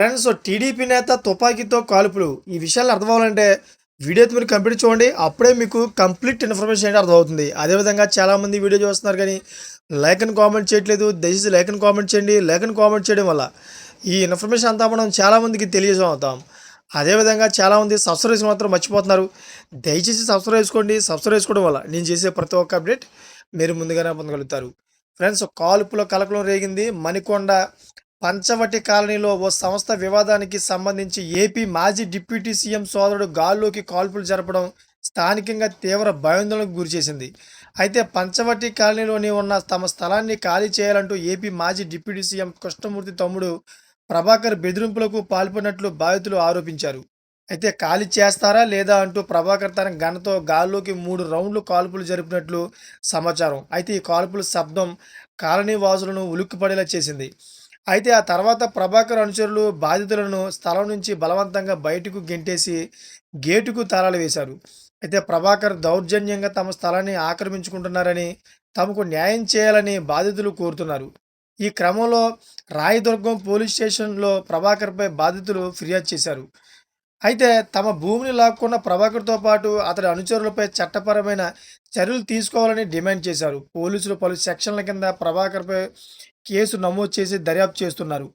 Friends TDP నేత తుపాకీతో కాల్పులు. ఈ విషయాలు అర్థం అవ్వాలంటే వీడియో మీరు కంప్లీట్ చూడండి. అప్పుడే మీకు కంప్లీట్ ఇన్ఫర్మేషన్ ఏంటి అర్థమవుతుంది. అదేవిధంగా చాలామంది వీడియో చూస్తున్నారు కానీ లైక్ అని కామెంట్ చేయట్లేదు. దయచేసి లైక్ అని కామెంట్ చేయండి. లైక్ అని కామెంట్ చేయడం వల్ల ఈ ఇన్ఫర్మేషన్ అంతా మనం చాలామందికి తెలియజేస్తాం అదేవిధంగా చాలామంది సబ్స్క్రైబ్ మాత్రం మర్చిపోతున్నారు. దయచేసి సబ్స్క్రైబ్ చేసుకోండి. సబ్స్క్రైబ్ చేసుకోవడం వల్ల నేను చేసే ప్రతి ఒక్క అప్డేట్ మీరు ముందుగానే పొందగలుగుతారు. ఫ్రెండ్స్ కాల్పులో కలకలం రేగింది. మణికొండ పంచవటి కాలనీలో ఓ సంస్థ వివాదానికి సంబంధించి ఏపీ మాజీ డిప్యూటీ సీఎం సోదరుడు గాల్లోకి కాల్పులు జరపడం స్థానికంగా తీవ్ర భయాందోళనకు గురిచేసింది అయితే పంచవటి కాలనీలోని ఉన్న తమ స్థలాన్ని ఖాళీ చేయాలంటూ ఏపీ మాజీ డిప్యూటీ సీఎం కృష్ణమూర్తి తమ్ముడు ప్రభాకర్ బెదిరింపులకు పాల్పడినట్లు బాధితులు ఆరోపించారు. అయితే ఖాళీ చేస్తారా లేదా అంటూ ప్రభాకర్ తన ఘనతో గాల్లోకి మూడు రౌండ్లు కాల్పులు జరిపినట్లు సమాచారం. అయితే ఈ కాల్పుల శబ్దం కాలనీ వాసులను ఉలిక్కిపడేలా చేసింది. అయితే ఆ తర్వాత ప్రభాకర్ అనుచరులు బాధితులను స్థలం నుంచి బలవంతంగా బయటకు గెంటేసి గేటుకు తాళాలు వేశారు. అయితే ప్రభాకర్ దౌర్జన్యంగా తమ స్థలాన్ని ఆక్రమించుకుంటున్నారని తమకు న్యాయం చేయాలని బాధితులు కోరుతున్నారు. ఈ క్రమంలో రాయదుర్గం పోలీస్ స్టేషన్లో ప్రభాకర్పై బాధితులు ఫిర్యాదు చేశారు. అయితే తమ భూమిని లాక్కున్న ప్రభాకర్తో పాటు అతడి అనుచరులపై చట్టపరమైన చర్యలు తీసుకోవాలని డిమాండ్ చేశారు. పోలీసులు పలు సెక్షన్ల కింద ప్రభాకర్పై కేసు నమోదు చేసి దర్యాప్తు చేస్తున్నారు.